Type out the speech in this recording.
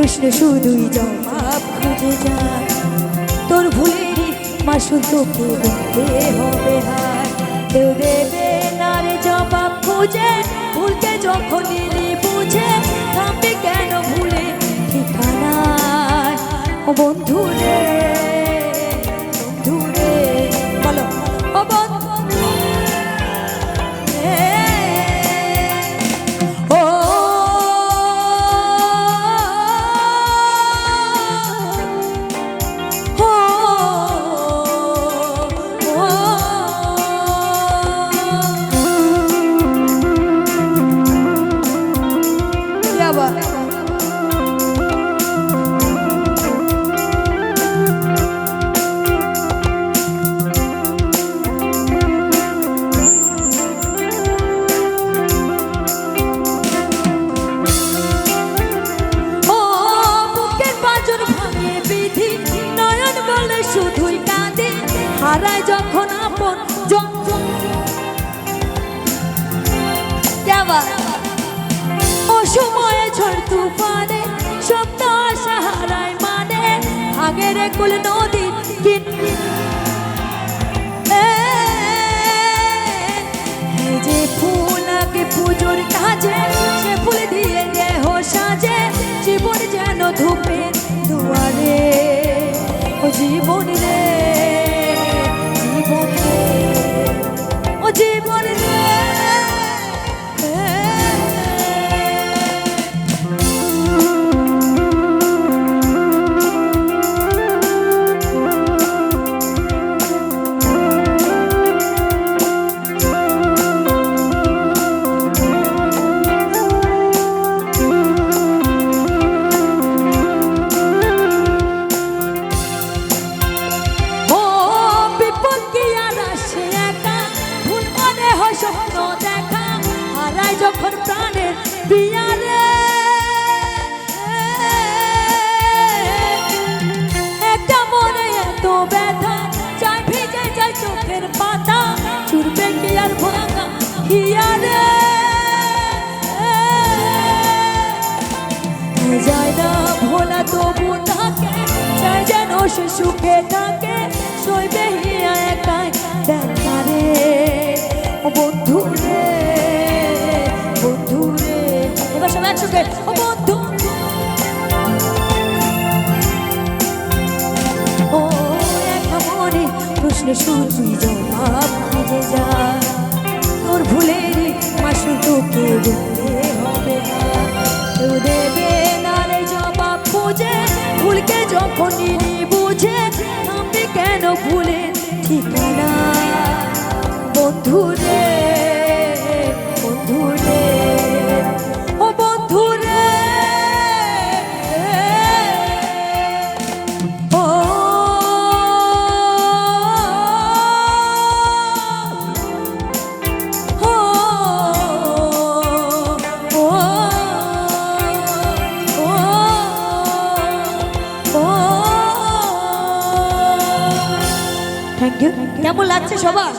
প্রশ্ন শুধুই জবাব খুঁজে যায়। তোর ভুলেরই মাসুল তোকে দিতে হবে হার। কেউ দেবে না রে জবাব খুঁজে, ভুলকে যখন এলি বুঝে, থামবে কেন ভুলে ঠিকানা বন্ধু হারায় যখন আপন অসময়ে ঝড় তুফানে সপ্তাহ সাহারায় মানে আগের কুল নদী কিন যখন প্রাণের বিয়ারে একটা মনে এত ব্যথা, চাই ভিজে যায় চোখের পাতা, চুরবে কি আর ভাঙা হিয়ারে শুধুই জবাব খুঁজে যায় তোর ভুলের মাসু তোকে দিতে হবে। কেউ দেবে না জবাব খুঁজে, ভুলকে যখন নিলি বুঝে থামবে কেন ভুলে ঠিকানা বন্ধু থ্যাংক ইউ কেমন লাগছে সবার?